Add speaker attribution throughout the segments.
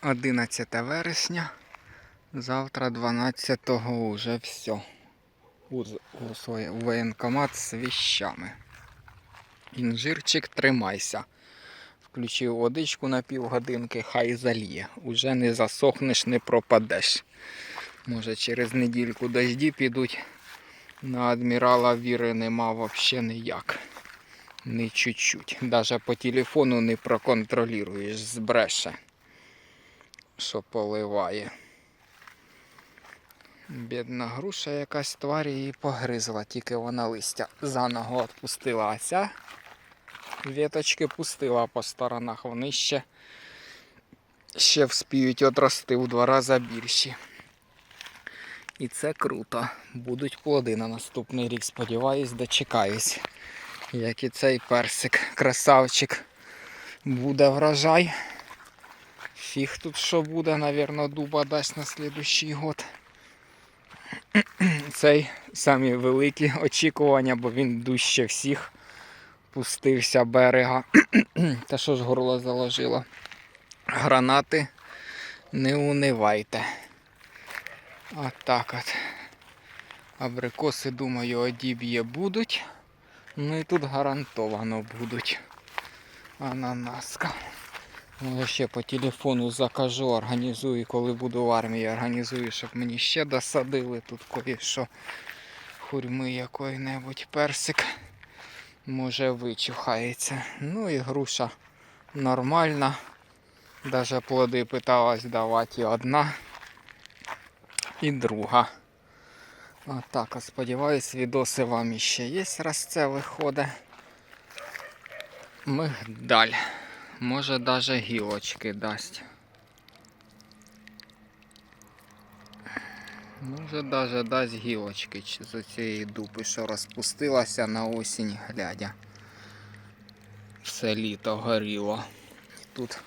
Speaker 1: 11 вересня. Завтра 12-го уже все. У, у, воєнкомат з віщами. Інжирчик, тримайся. Включив водичку на півгодинки, хай зальє. Уже не засохнеш, не пропадеш. Може через недільку дожді підуть. На адмірала віри нема взагалі ніяк. Ні чуть-чуть. Даже по телефону не проконтролюєш, збреше, що поливає. Бідна груша якась тварь її погризла, тільки вона листя за ногу відпустила, а ця віточки пустила по сторонах. Вони ще, ще вспіють одрости в два рази більші. І це круто. Будуть плоди на наступний рік. Сподіваюсь, дочекаюсь. Як і цей персик, красавчик. Буде врожай. Фіг тут що буде, навірно, дуба дасть на слідущий год. Цей самі великі очікування, бо він дужче всіх пустився берега. Та що ж горло заложило? Гранати не унивайте. Отак от. Абрикоси, думаю, одіб'є будуть. Ну і тут гарантовано будуть. Ананаска. Може ще по телефону закажу, організую, коли буду в армії, організую, щоб мені ще досадили тут кое-що хурьми якої-небудь персик. Може вичухається. Ну і груша нормальна. Даже плоди питалась давати і одна, і друга. Отак, от, сподіваюсь, відоси вам іще є, раз це виходить. Мигдаль. Може даже гілочки дасть. Може даже дасть гілочки з цієї дупи, що розпустилася на осінь глядя. Все літо горіло. Тут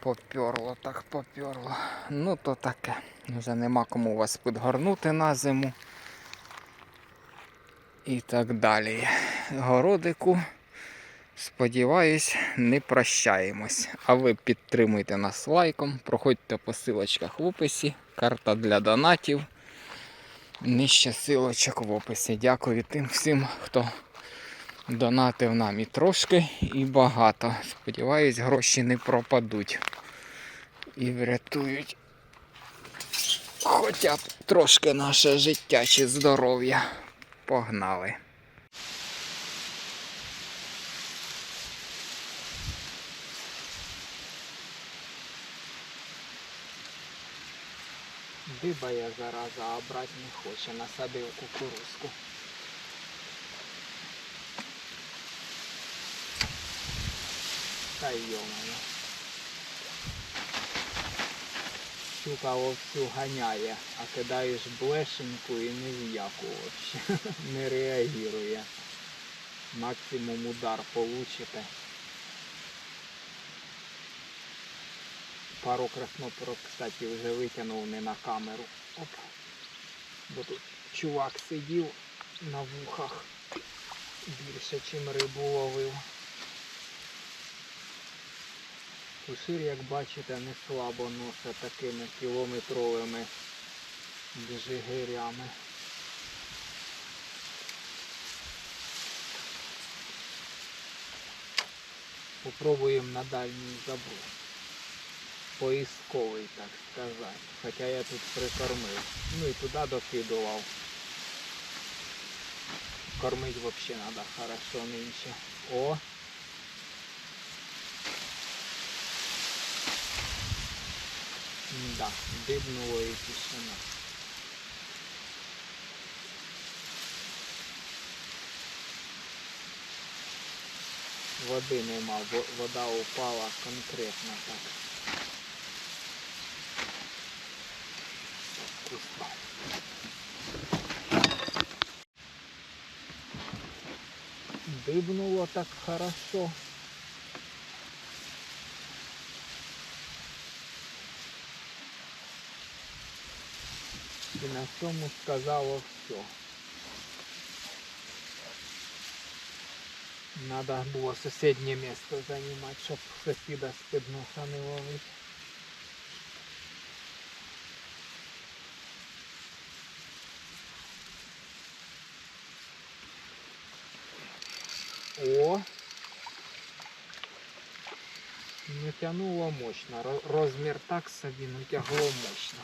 Speaker 1: поперло, так поперло. Ну то таке. Вже нема кому вас підгорнути на зиму. І так далі. Городику. Сподіваюсь, не прощаємось. А ви підтримуйте нас лайком, проходьте по силочках в описі, карта для донатів. Нижче силочок в описі. Дякую тим всім, хто донатив нам і трошки, і багато. Сподіваюсь, гроші не пропадуть і врятують хоча б трошки наше життя чи здоров'я. Погнали. Дибає зараза, а брати не хоче, насадив кукурузку. Та йомаю. Щука вовсю ганяє, а кидаєш блешеньку і ні в яку вообще. Не реагує. Максимум удар получите. Пару краснопорок, кстати, вже витягнув не на камеру. Оп. Бо тут чувак сидів на вухах більше, чим рибу ловив. Кушир, як бачите, не слабо носить такими кілометровими джигирями. Попробуємо на дальній забор. Поисковий, так сказати. Хоча я тут прикормив. Ну і туди докидував. Кормить взагалі треба хорошо нинче. О! Да, дибнуло і тишина. Води нема, вода упала конкретно так. Дибнуло так хорошо. І на цьому сказало все. Надо було сусіднє місце займати, щоб сусіда з під носа не ловити. О! Не тянуло мощно. Розмір так собі, ну тягло мощно.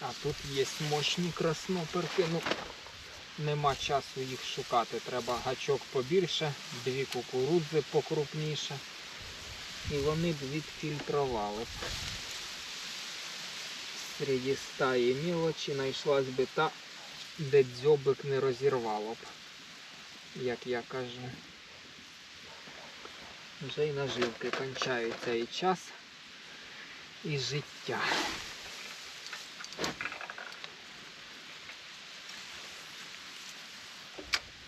Speaker 1: А тут є мощні красноперки. Ну, нема часу їх шукати. Треба гачок побільше, дві кукурудзи покрупніше. І вони б відфільтрували. Серед стаї мілочі знайшлась би та, де дзьобик не розірвало б, як я кажу. Вже й наживки кончаються і час, і життя.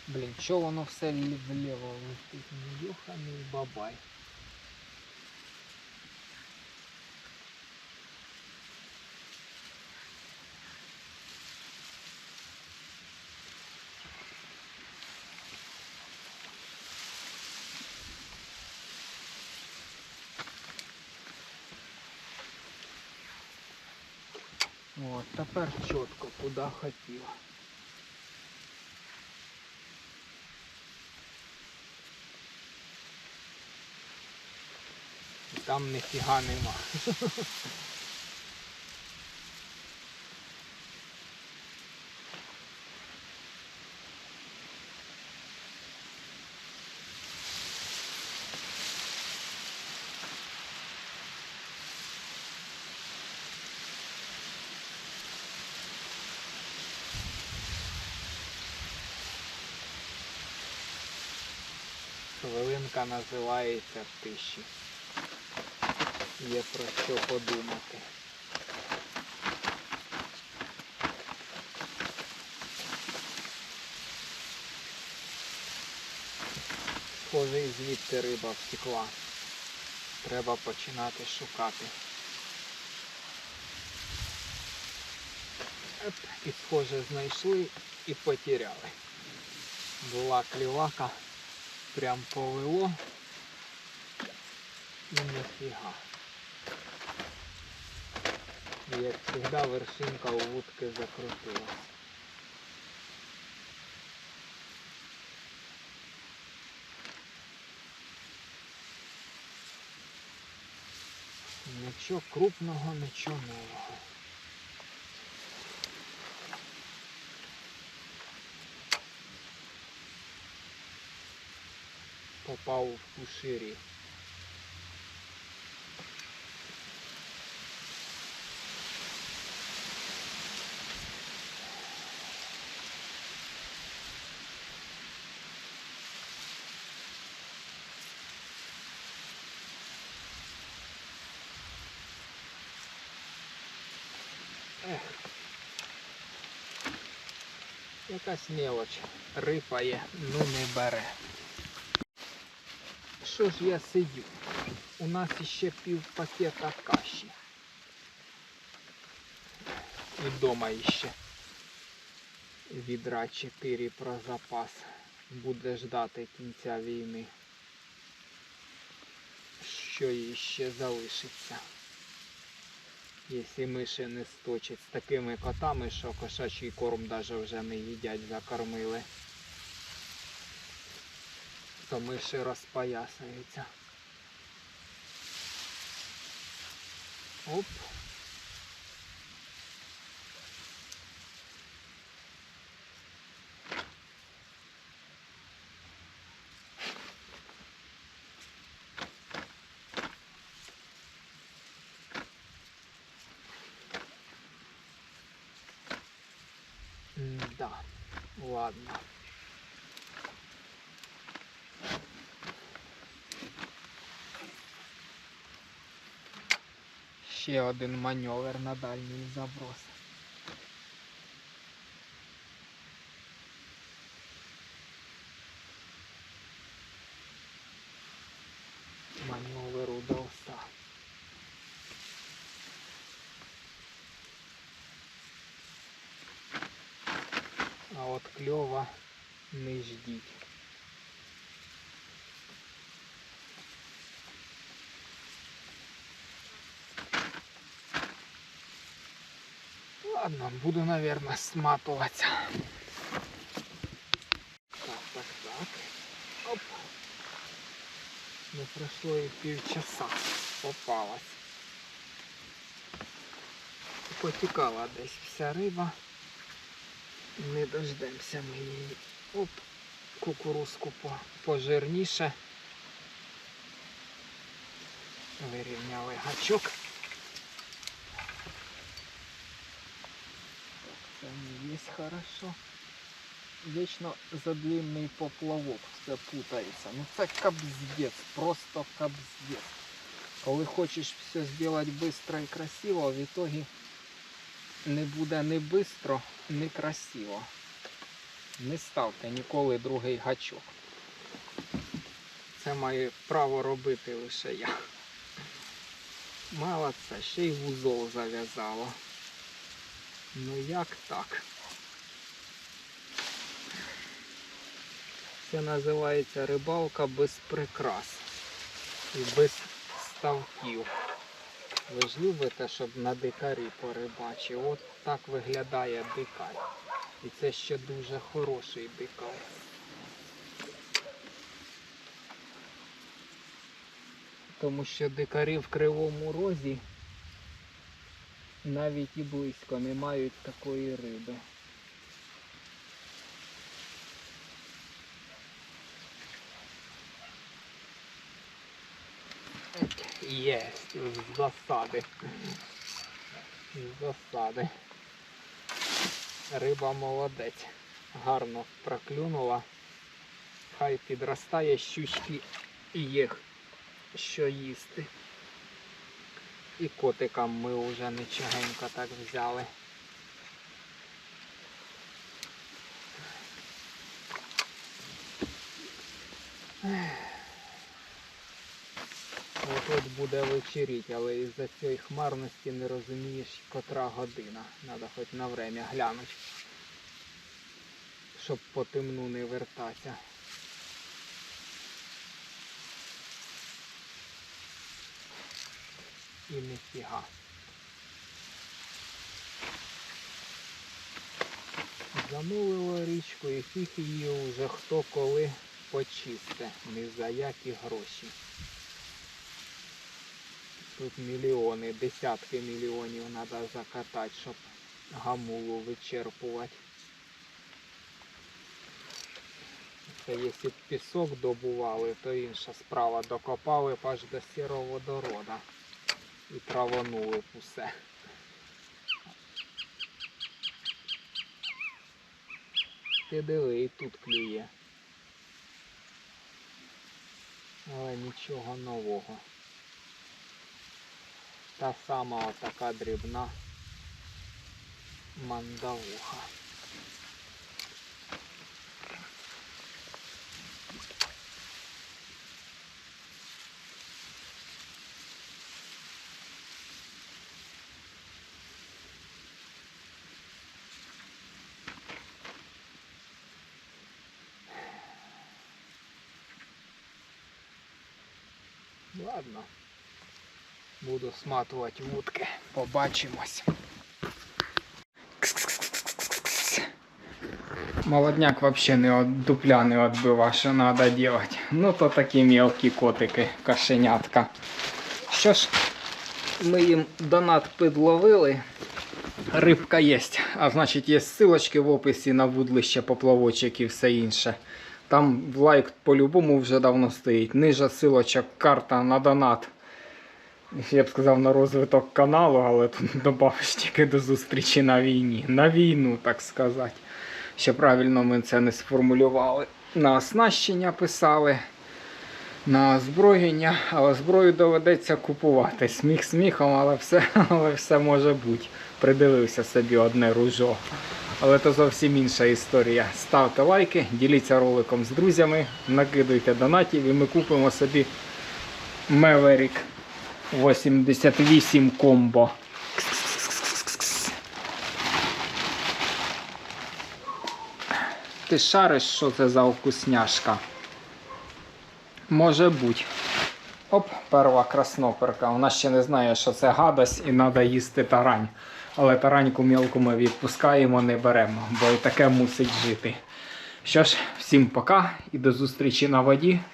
Speaker 1: Блін, чого воно все вліво летить? Ну, бабай. От, тепер чітко, куди хотів. Там ніфіга нема. Хвилинка називається в тиші. Є про що подумати. Схоже, і звідти риба втекла. Треба починати шукати. І схоже знайшли і потеряли. Була клівака, прям повело. І ніфіга. І, Як завжди, вершинка у вудки закрутилась. Нічого крупного, нічого нового. Попав в куширі. Ех. Якась мелоч рипає, ну не бере. Що ж я сидю? У нас іще пів пакета каші. І дома іще відра 4 про запас. Буде ждати кінця війни. Що їй ще залишиться? Якщо миші не сточать з такими котами, що кошачий корм навіть вже не їдять, закормили, то миші розпоясаються. Оп. Да, ладно. Ще один маневр на дальній заброс. Ладно, буду, наверное, сматывать. Так, так, так. Оп. Не прошло и півчаса. Попалась. Потікала десь вся риба. Не дождемся ми її. Оп, кукурузку пожирніше. Вирівняли гачок. Це не є хорошо. Вічно задлинний поплавок, все путається. Ну це кабздець, просто кабздець. Коли хочеш все зробити швидко і красиво, в итоге не буде ні швидко, ні красиво. Не ставте ніколи другий гачок. Це має право робити лише я. Мало це, ще й вузол зав'язало. Ну як так? Це називається рибалка без прикрас і без ставків. Ви ж любите, щоб на дикарі порибачив. От так виглядає дикар. І це ще дуже хороший дикар. Тому що дикарі в кривому розі навіть і близько не мають такої риби. Є, засади. З засади. Риба молодець. Гарно проклюнула. Хай підростає щучки і є що їсти. І котикам ми вже нічогенько так взяли. От буде вечеріть, але із-за цієї хмарності не розумієш, котра година. Треба хоч на время глянути. Щоб по темну не вертатися. І ніфіга. Замовила річку і фіг її уже хто коли почисте. Ні за які гроші. Тут мільйони, десятки мільйонів треба закатати, щоб гамулу вичерпувати. Це якщо б пісок добували, то інша справа. Докопали аж до сіроводорода і траванули б усе. Ти диви, і тут клює. Але нічого нового. Та сама отака дрібна мандавуха. Ладно. Буду сматувати вудки. Побачимось. Молодняк вообще не от дупля не отбива, що треба делать. Ну то такі мелкі котики, кошенятка. Що ж, ми їм донат підловили. Рибка є. А значить є ссылочки в описі на вудлище, поплавочок і все інше. Там лайк по-любому вже давно стоїть. Ниже ссылочок, карта на донат. Я б сказав на розвиток каналу, але тут добавиш тільки до зустрічі на війні. На війну, так сказати. Ще правильно ми це не сформулювали. На оснащення писали, на озброєння, але зброю доведеться купувати. Сміх сміхом, але все, але все може бути. Придивився собі одне ружо. Але то зовсім інша історія. Ставте лайки, діліться роликом з друзями, накидуйте донатів і ми купимо собі Maverick 88 комбо. Ти шариш, що це за вкусняшка? Може бути. Оп, перша красноперка. Вона ще не знає, що це гадость і треба їсти тарань. Але тараньку мілку ми відпускаємо, не беремо, бо і таке мусить жити. Що ж, всім пока і до зустрічі на воді.